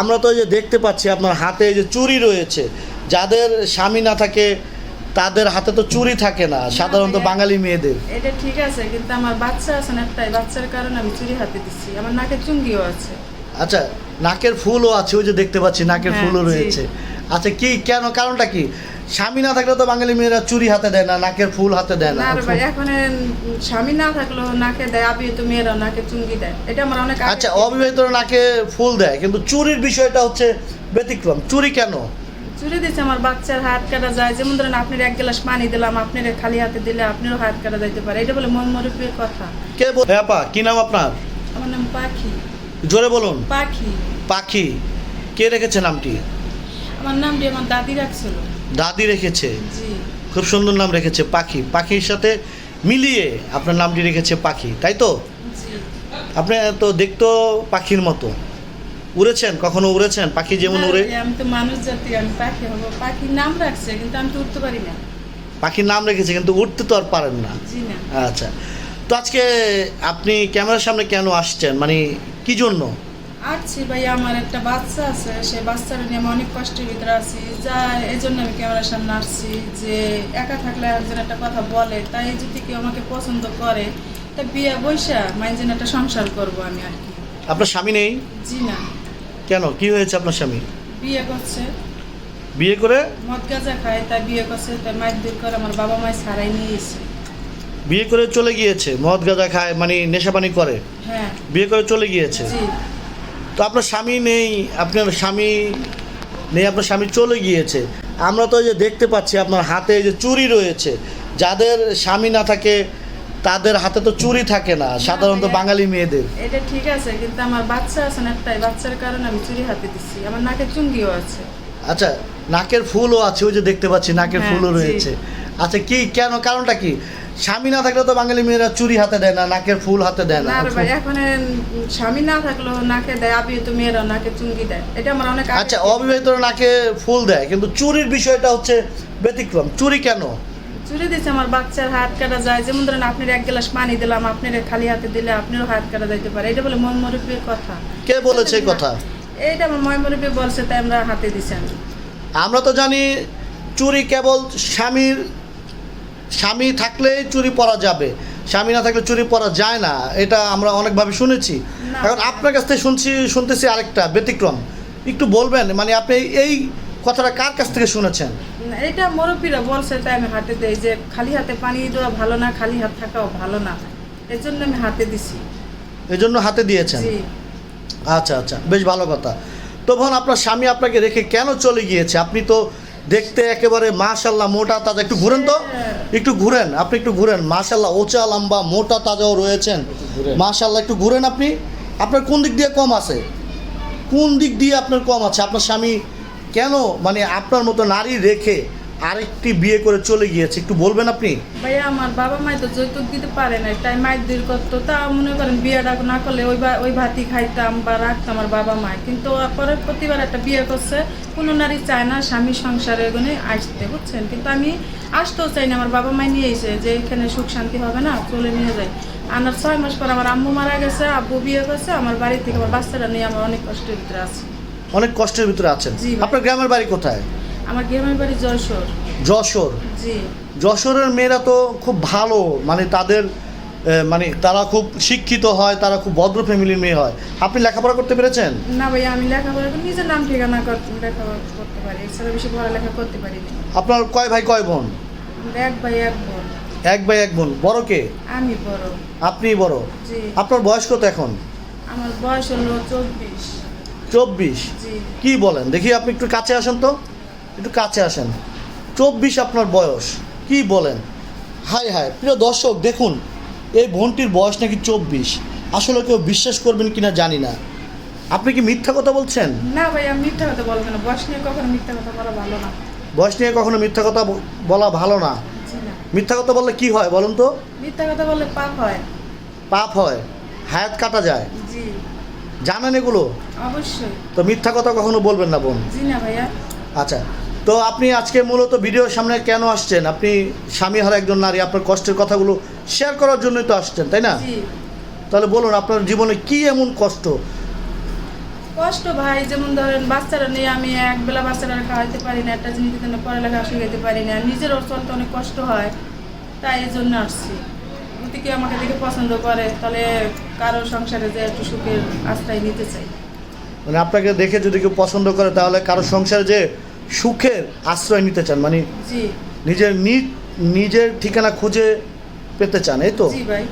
আমরা তো যে দেখতে পাচ্ছি আপনার হাতে এই যে চুরি রয়েছে। যাদের স্বামী না থাকে তাদের হাতে তো চুরি থাকে না সাধারণত বাঙালি মেয়েদের। এটা ঠিক আছে কিন্তু আমার বাচ্চা আছে না একটাই। বাচ্চার কারণে আমি চুরি হাতে দিচ্ছি। আমার নাকে চুঙ্গিও আছে। আচ্ছা নাকের ফুলও আছে ওই যে দেখতে পাচ্ছি নাকের হ্যাঁ, ফুলও রয়েছে। আচ্ছা কি কেন কারণটা কি? স্বামী না থাকলে তো বাঙালি মেয়েরা চুরি হাতে দেয় না নাকের ফুল হাতে দেয় না। ভাই এখন স্বামী না থাকলেও নাকে দেয় আবিয়ে তো মেয়েরা নাকে চুমকি দেয়। এটা আমার অনেক আচ্ছা অবিবাহিত নাকে ফুল দেয় কিন্তু চুরির বিষয়টা হচ্ছে ব্যতিক্রম। চুরি কেন? চুরি দিচ্ছে আমার বাচ্চার হাত কাটা যায়। যেমন ধরেন আপনার এক গ্লাস পানি দিলাম আপনার খালি হাতে দিলে আপনারও হাত কাটা যাইতে পারে। এটা বলে মন মরুপের কথা। কে বল হ্যাঁ আপা কি নাম আপনার? আমার নাম পাখি। জোরে বলুন। পাখি। পাখি। কে রেখেছে নামটি? আমার নামটি আমার দাদি রাখছিল। দাদি রেখেছে। খুব সুন্দর নাম রেখেছে পাখি। পাখির সাথে মিলিয়ে আপনার নামটি রেখেছে পাখি তাই তো? আপনি তো দেখতো পাখির মতো। উড়েছেন কখনো উড়েছেন? পাখি যেমন উড়ে। আমি তো মানুষ জাতি আমি পাখি হব। পাখির নাম রাখছে কিন্তু আমি তো উঠতে পারি না। পাখির নাম রেখেছে কিন্তু উঠতে তো আর পারেন না। জি না। আচ্ছা। তো আজকে আপনি ক্যামেরার সামনে কেন আসছেন? মানে কি জন্য? আসছি ভাই আমার একটা বাচ্চা আছে সেই বাচ্চাটা নিয়ে আমি অনেক কষ্টের ভিতরে আছি। যা এই জন্য আমি ক্যামেরার সামনে আসছি যে একা থাকলে একজন একটা কথা বলে তাই যদি কেউ আমাকে পছন্দ করে তা বিয়ে বৈশা মাইনজেন একটা সংসার করব আমি আর কি। আপনার স্বামী নেই? জি না। কেন? কি হয়েছে আপনার স্বামী? বিয়ে করছে। বিয়ে করে? মদ গাঁজা খায় তাই বিয়ে করছে তাই মায়ের দূর করে আমার বাবা মায় ছাড়াই নিয়ে এসে বিয়ে করে চলে গিয়েছে? মদ গাঁজা খায় মানে নেশাপানি করে? হ্যাঁ। বিয়ে করে চলে গিয়েছে? জি। তো আপনার স্বামী নেই আপনার স্বামী নেই আপনার স্বামী চলে গিয়েছে। আমরা তো এই যে দেখতে পাচ্ছি আপনার হাতে এই যে চুরি রয়েছে। যাদের স্বামী না থাকে তাদের হাতে তো চুরি থাকে না সাধারণত বাঙালি মেয়েদের। এটা ঠিক আছে কিন্তু আমার বাচ্চা আছে না একটাই বাচ্চার কারণে আমি চুরি হাতে দিচ্ছি। আমার নাকে চুঙ্গিও আছে। আচ্ছা নাকের ফুলও আছে ওই যে দেখতে পাচ্ছি নাকের হ্যাঁ, ফুলও রয়েছে। আচ্ছা কি কেন কারণটা কি? স্বামী না থাকলে তো বাঙালি মেয়েরা চুরি হাতে দেয় না নাকের ফুল হাতে দেয় না। ভাই এখন স্বামী না থাকলেও নাকে দেয় আবিয়ে তো মেয়েরা নাকে চুঙ্গি দেয়। এটা আমার অনেক আচ্ছা অবিবাহিত নাকে ফুল দেয় কিন্তু চুরির বিষয়টা হচ্ছে ব্যতিক্রম। চুরি কেন? চুরি দিচ্ছে আমার বাচ্চার হাত কাটা যায়। যেমন ধরেন আপনার এক গ্লাস পানি দিলাম আপনার খালি হাতে দিলে আপনারও হাত কাটা যাইতে পারে। এটা বলে মন মরুপের কথা। কে বলেছে কথা? এইটা আমার মরুপে বলছে তাই আমরা হাতে দিছি আমি। আমরা তো জানি চুরি কেবল স্বামীর স্বামী থাকলেই চুরি পরা যাবে স্বামী না থাকলে চুরি পরা যায় না এটা আমরা অনেকভাবে শুনেছি। এখন আপনার কাছ থেকে শুনছি শুনতেছি আরেকটা ব্যতিক্রম। একটু বলবেন মানে আপনি এই কথাটা কার কাছ থেকে শুনেছেন? এটা মুরব্বীরা বলছে তাই আমি হাতে দেই যে খালি হাতে পানি দেওয়া ভালো না খালি হাত থাকাও ভালো না। এর জন্য আমি হাতে দিছি। এই জন্য হাতে দিয়েছেন? জি। আচ্ছা আচ্ছা বেশ ভালো কথা। তো বোন আপনার স্বামী আপনাকে রেখে কেন চলে গিয়েছে? আপনি তো দেখতে একেবারে মাশাল্লাহ মোটা তাজা। একটু ঘুরেন তো। একটু ঘুরেন আপনি একটু ঘুরেন। মাশাল্লাহ ওচা লম্বা মোটা তাজাও রয়েছেন। মাশাল্লাহ একটু ঘুরেন আপনি। আপনার কোন দিক দিয়ে কম আছে? কোন দিক দিয়ে আপনার কম আছে? আপনার স্বামী কেন মানে আপনার মতো নারী রেখে আরেকটি বিয়ে করে চলে গিয়েছে একটু বলবেন আপনি? ভাইয়া আমার বাবা মাই তো যৌতুক দিতে পারে না তাই মায়ের দূর করতো তা মনে করেন বিয়েটা না করলে ওই ওই ভাতি খাইতাম বা রাখতাম আমার বাবা মায় কিন্তু পরে প্রতিবার একটা বিয়ে করছে কোনো নারী চায় না স্বামী সংসারে এগুলো আসতে বুঝছেন? কিন্তু আমি আসতেও চাই না আমার বাবা মাই নিয়ে এসে যে এখানে সুখ শান্তি হবে না চলে নিয়ে যায়। আনার ছয় মাস পর আমার আম্মু মারা গেছে আব্বু বিয়ে করছে আমার বাড়ি থেকে আমার বাচ্চাটা নিয়ে আমার অনেক কষ্টের ভিতরে আছে। অনেক কষ্টের ভিতরে আছেন। আপনার গ্রামের বাড়ি কোথায়? আমার গ্রামের বাড়ি যশোর। যশোর? জি। যশোরের মেয়েরা তো খুব ভালো মানে তাদের মানে তারা খুব শিক্ষিত হয় তারা খুব ভদ্র ফ্যামিলির মেয়ে হয়। আপনি লেখাপড়া করতে পেরেছেন? না ভাইয়া আমি লেখাপড়া করে নিজের নাম ঠিকানা করতে লেখাপড়া করতে পারি। এছাড়া বেশি পড়ালেখা করতে পারি আপনার কয় ভাই কয় বোন? এক ভাই এক বোন। এক ভাই এক বোন। বড় কে? আমি বড়। আপনি বড়? জি। আপনার বয়স কত এখন? আমার বয়স হলো চব্বিশ। চব্বিশ? কি বলেন? দেখি আপনি একটু কাছে আসেন তো। একটু কাছে আসেন। চব্বিশ আপনার বয়স কি বলেন? হাই হাই প্রিয় দর্শক দেখুন এই বোনটির বয়স নাকি চব্বিশ। আসলে কেউ বিশ্বাস করবেন কিনা জানি না। আপনি কি মিথ্যা কথা বলছেন? না ভাই আমি মিথ্যা কথা বলব না। বয়স নিয়ে কখনো মিথ্যা কথা বলা ভালো না। বয়স নিয়ে কখনো মিথ্যা কথা বলা ভালো না। মিথ্যা কথা বললে কি হয় বলুন তো? মিথ্যা কথা বললে পাপ হয়। পাপ হয় হায়াত কাটা যায়। জি। জানেন এগুলো? অবশ্যই। তো মিথ্যা কথা কখনো বলবেন না বোন? জি না ভাইয়া। আচ্ছা তো আপনি আজকে মূলত ভিডিওর সামনে কেন আসছেন? আপনি স্বামী হারা একজন নারী আপনার কষ্টের কথাগুলো শেয়ার করার জন্যই তো আসছেন তাই না? তাহলে বলুন আপনার জীবনে কি এমন কষ্ট? কষ্ট ভাই যেমন ধরেন বাচ্চারা নিয়ে আমি এক বেলা বাচ্চারা খাওয়াইতে পারি না একটা জিনিস দিতে পড়ালেখা শিখাইতে পারি না নিজেরও চলতে অনেক কষ্ট হয় তাই এই জন্য আসছি কেউ আমাকে দেখে পছন্দ করে তাহলে কারও সংসারে যে একটু সুখের আশ্রয় নিতে চাই। মানে আপনাকে দেখে যদি কেউ পছন্দ করে তাহলে কারও সংসারে যে সুখের আশ্রয় নিতে চান মানে নিজের নিজ নিজের ঠিকানা খুঁজে পেতে চান এই তো? ভাই।